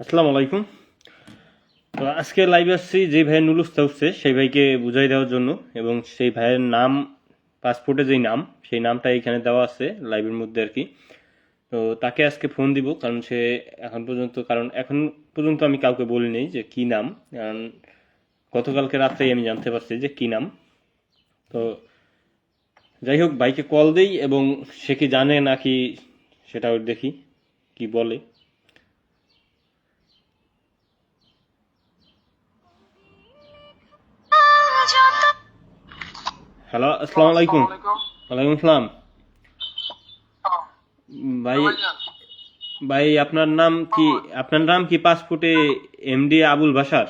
আসসালামু আলাইকুম। তো আজকে লাইভ আসছি, যে ভাইয়ের নুলুস্তা উঠছে সেই ভাইকে বুঝাই দেওয়ার জন্য এবং সেই ভাইয়ের নাম পাসপোর্টে যেই নাম, সেই নামটা এখানে দেওয়া আছে লাইভের মধ্যে আর কি। তো তাকে আজকে ফোন দিব, কারণ সে এখন পর্যন্ত, কারণ এখন পর্যন্ত আমি কাউকে বলিনি যে কি নাম, কারণ গতকালকে রাত্রেই আমি জানতে পারছি যে কি নাম। তো যাই হোক, ভাইকে কল দেই এবং সে কি জানে নাকি সেটাও দেখি, কি বলে। হ্যালো আসসালামু আলাইকুম ওয়ালাইকুম আসসালাম ভাই ভাই আপনার নাম কি আপনার নাম কি পাসপোর্টে এমডি আবুল বাসার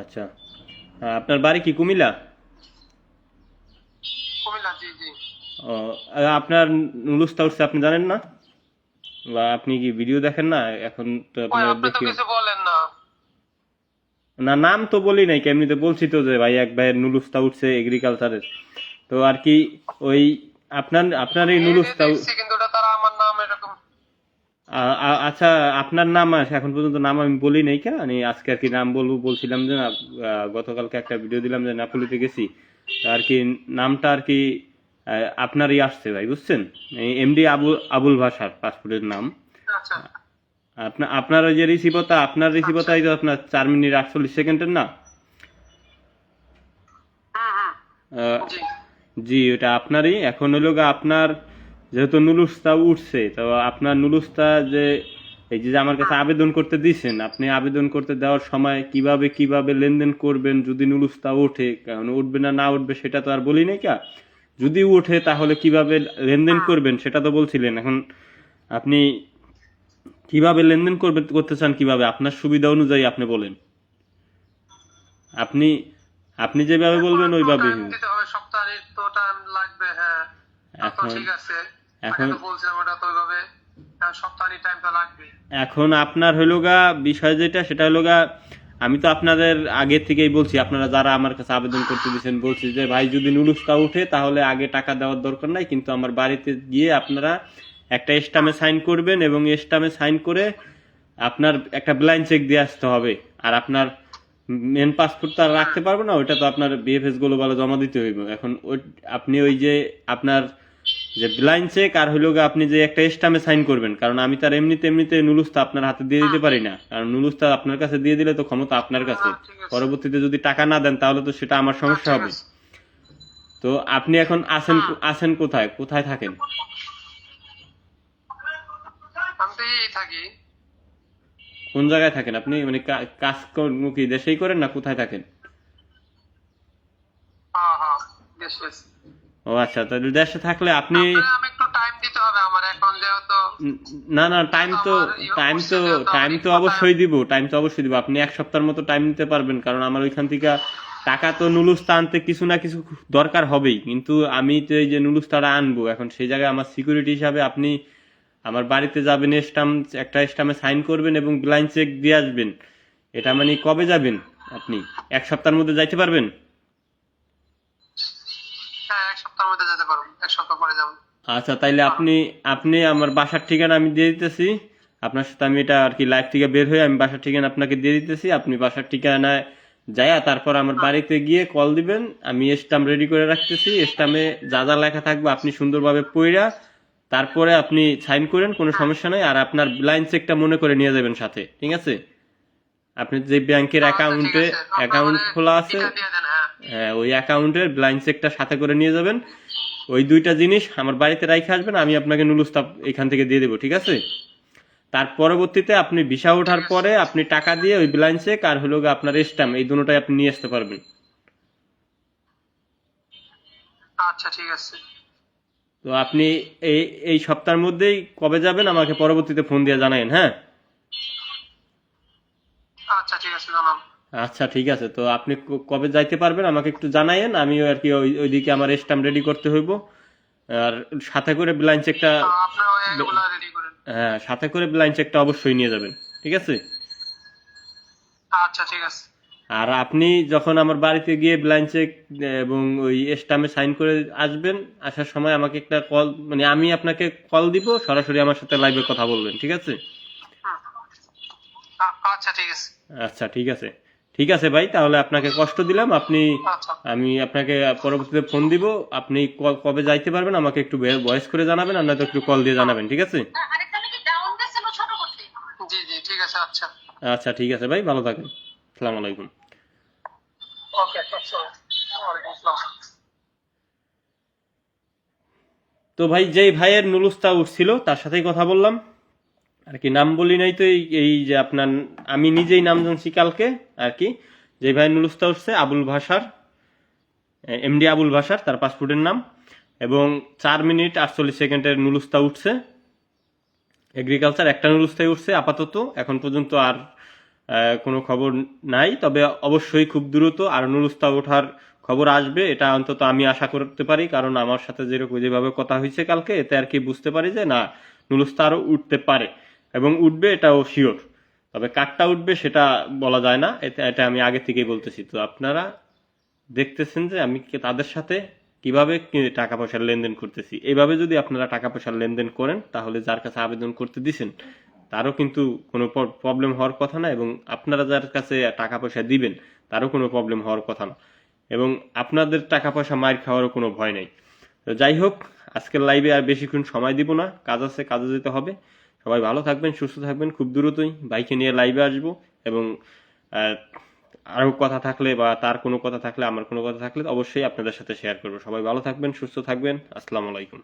আচ্ছা আপনার বাড়ি কি কুমিল্লা ও, আপনার নুলুস্তা উঠছে আপনি জানেন না বা আপনি কি ভিডিও দেখেন না এখন তো আপনার দেখি বলেন না নাম তো বলি নাই কেমনিতে বলছি তো যে ভাই এক ভাইয়ের নুলুস্তা উঠছে এগ্রিকালচারের তো আর কি ওই আপনার আপনার এই নুলুস্তা আচ্ছা আপনার নাম এখন পর্যন্ত নাম আমি বলি নাই কে আমি আজকে আর কি নাম বলব বলছিলাম যে না গতকালকে একটা ভিডিও দিলাম যে নাপুলিতে গেছি। আর কি নামটা আর কি আপনারই আসছে ভাই বুঝছেন? এমডি আবুল আবুল ভাষার পাসপোর্টের নাম। আচ্ছা। আপনার আপনার ওই যে রিসিভতা আপনার রিসিভতাই তো আপনার চার মিনিট আটচল্লিশ সেকেন্ডের না? হুম হুম জি ওটা আপনারই। এখন হলো আপনার যেহেতু নুলুস্তা উঠছে তো আপনার নুলুস্তা যে এই যে যে আমার কাছে আবেদন করতে দিয়েছেন আপনি আবেদন করতে দেওয়ার সময় কীভাবে কীভাবে লেনদেন করবেন যদি নুলুস্তা ওঠে কারণ উঠবে না না উঠবে সেটা তো আর বলি নাই কা? যদি উঠে তাহলে কীভাবে লেনদেন করবেন সেটা তো বলছিলেন। এখন আপনি কীভাবে লেনদেন করবে করতে চান কীভাবে? আপনার সুবিধা অনুযায়ী আপনি বলেন। আপনি আপনি যেভাবে বলবেন। দিতে সপ্তাহের তো টাইম লাগবে হ্যাঁ। এখন- ঠিক আছে। এখন- বলছিলাম ওটা তো ওইভাবে সপ্তাহের টাইম তো লাগবে। এখন আপনার হলো গা বিষয় যেটা সেটা হলো গা আমি তো আপনাদের আগে থেকেই বলছি আপনারা যারা আমার কাছে আবেদন করতে দিয়েছেন বলছি যে ভাই যদি নুলুস্তা উঠে তাহলে আগে টাকা দেওয়ার দরকার নাই কিন্তু আমার বাড়িতে গিয়ে আপনারা একটা স্টামে সাইন করবেন এবং স্টামে সাইন করে আপনার একটা ব্লাইন্ড চেক দিয়ে আসতে হবে। আর আপনার মেন পাসপোর্ট তো আর রাখতে পারব না ওইটা তো আপনার বিএফএস গ্লোবালে জমা দিতে হইব। এখন ওই আপনি ওই যে আপনার যে ব্লাইন্ড চেক আর হইল আপনি যে একটা স্টামে সাইন করবেন কারণ আমি তার এমনিতে এমনিতে নুলুস্তা আপনার হাতে দিয়ে দিতে পারি না। কারণ নুলুস্তা আপনার কাছে দিয়ে দিলে তো ক্ষমতা আপনার কাছে। ঠিক আছে। পরবর্তীতে যদি টাকা না দেন তাহলে তো সেটা আমার সমস্যা হবে। তো আপনি এখন আছেন হ্যাঁ। আছেন কোথায়? কোথায় থাকেন? থাকি। কোন জায়গায় থাকেন আপনি? মানে কা- কাজকর্ম কি দেশেই করেন না কোথায় থাকেন? ও আচ্ছা তাহলে দেশে থাকলে আপনি না না টাইম তো টাইম তো টাইম তো অবশ্যই দিব টাইম তো অবশ্যই দিব। আপনি এক সপ্তাহের মতো টাইম নিতে পারবেন কারণ আমার ওইখান থেকে টাকা তো নুলুস্তা আনতে কিছু না কিছু দরকার হবেই। কিন্তু আমি তো এই যে নুলুস্তাটা আনব এখন সেই জায়গায় আমার সিকিউরিটি হিসাবে আপনি আমার বাড়িতে যাবেন স্টাম একটা স্টামে সাইন করবেন এবং ব্লাইন্ড চেক দিয়ে আসবেন। এটা মানে কবে যাবেন আপনি? এক সপ্তাহের মধ্যে যাইতে পারবেন? হ্যাঁ এক সপ্তাহের মধ্যে যেতে পারব। এক সপ্তাহ পরে যাব। আচ্ছা তাইলে আপনি আপনি আমার বাসার ঠিকানা আমি দিয়ে দিতেছি। আপনার সাথে আমি এটা আর কি লাইভ থেকে বের হয়ে আমি বাসার ঠিকানা আপনাকে দিয়ে দিতেছি। আপনি বাসার ঠিকানায় যাইয়া তারপর আমার বাড়িতে গিয়ে কল দিবেন। আমি স্টাম্প রেডি করে রাখতেছি। স্টামে যা যা লেখা থাকবে আপনি সুন্দরভাবে পড়া তারপরে আপনি সাইন করেন কোনো সমস্যা নাই। আর আপনার ব্লাইন্ড চেকটা মনে করে নিয়ে যাবেন সাথে ঠিক আছে? আপনি যে ব্যাংকের আচ্ছা, অ্যাকাউন্টে। আপনার অ্যাকাউন্ট খোলা আছে হ্যাঁ। হ্যাঁ ওই অ্যাকাউন্টের ব্লাইন্ড চেকটা সাথে করে নিয়ে যাবেন। ওই দুইটা জিনিস আমার বাড়িতে রাইখে আসবেন আমি আপনাকে নুলুস্তাপ এখান থেকে দিয়ে দেবো ঠিক আছে? তার পরবর্তীতে আপনি ভিসা ওঠার পরে আপনি টাকা দিয়ে ওই ব্লাইন্ড চেক আর হলো আপনার স্ট্যাম্প এই দুটোটাই আপনি নিয়ে আসতে পারবেন। আচ্ছা ঠিক আছে। তো আপনি এই এই সপ্তাহের মধ্যেই কবে যাবেন? আমাকে পরবর্তীতে ফোন দিয়ে জানাবেন হ্যাঁ? আচ্ছা ঠিক আছে আচ্ছা ঠিক আছে। তো আপনি কবে যাইতে পারবেন? আমাকে একটু জানাইন আমিও আর কি ওই ওইদিকে আমার স্ট্যাম্প রেডি করতে হইব। আর সাথে করে ব্লাইন্ড চেকটা করেন। হ্যাঁ সাথে করে ব্লাইন্ড চেকটা অবশ্যই নিয়ে যাবেন ঠিক আছে? আচ্ছা ঠিক আছে। আর আপনি যখন আমার বাড়িতে গিয়ে ব্লাইন্ড চেক এবং ওই স্টামে সাইন করে আসবেন আসার সময় আমাকে একটা কল মানে আমি আপনাকে কল দিব সরাসরি আমার সাথে লাইভে কথা বলবেন ঠিক আছে? আচ্ছা ঠিক আছে। আচ্ছা ঠিক আছে। ঠিক আছে ভাই তাহলে আপনাকে কষ্ট দিলাম আপনি আচ্ছা। আমি আপনাকে পরবর্তীতে ফোন দিব আপনি কবে যাইতে পারবেন আমাকে একটু ভয়েস করে জানাবেন আর নয়তো একটু কল দিয়ে জানাবেন ঠিক আছে? আরেকটা নাকি ডাউন দিয়েছিল ছোট করতে জি জি আচ্ছা। আচ্ছা ঠিক আছে ভাই ভালো থাকেন। আসসালামু আলাইকুম। তো ভাই, যেই ভাইয়ের নুলুস্তা উঠছিল, তার সাথেই কথা বললাম। আর কি, নাম বলি নাই তো এই যে আপনার, আমি নিজেই নাম জানছি কালকে, আর কি। যে ভাইয়ের নুলুস্তা উঠছে, আবুল ভাষার এমডি আবুল ভাষার তার পাসপোর্টের নাম। এবং চার মিনিট আটচল্লিশ সেকেন্ডের নুলুস্তা উঠছে। এগ্রিকালচার, একটা নুলুস্তাই উঠছে, আপাতত। এখন পর্যন্ত আর কোনো খবর নাই, তবে অবশ্যই খুব দ্রুত আর নুলুস্তা ওঠার খবর আসবে, এটা অন্তত আমি আশা করতে পারি, কারণ আমার সাথে যেরকম যেভাবে কথা হয়েছে কালকে, এতে আর কি বুঝতে পারি যে না নুলুস্তা আরও উঠতে পারে, এবং উঠবে এটাও শিওর তবে কাঠটা উঠবে সেটা বলা যায় না এটা এটা আমি আগে থেকেই বলতেছি। তো আপনারা দেখতেছেন যে আমি তাদের সাথে কীভাবে টাকা পয়সার লেনদেন করতেছি। এইভাবে যদি আপনারা টাকা পয়সার লেনদেন করেন, তাহলে যার কাছে আবেদন করতে দিছেন তারও কিন্তু কোনো প্রবলেম হওয়ার কথা না এবং আপনারা যার কাছে টাকা পয়সা দিবেন, তারও কোনো প্রবলেম হওয়ার কথা না। এবং আপনাদের টাকা পয়সা মার খাওয়ারও কোনো ভয় নেই। তো যাই হোক, আজকের লাইভে আর বেশিক্ষণ সময় দিব না। কাজ আছে, কাজে যেতে হবে। সবাই ভালো থাকবেন, সুস্থ থাকবেন, খুব দ্রুতই বাইকে নিয়ে লাইভে আসব এবং আরও কথা থাকলে বা তার কোনো কথা থাকলে, আমার কোনো কথা থাকলে অবশ্যই আপনাদের সাথে শেয়ার করব। সবাই ভালো থাকবেন, সুস্থ থাকবেন। আসসালামু আলাইকুম।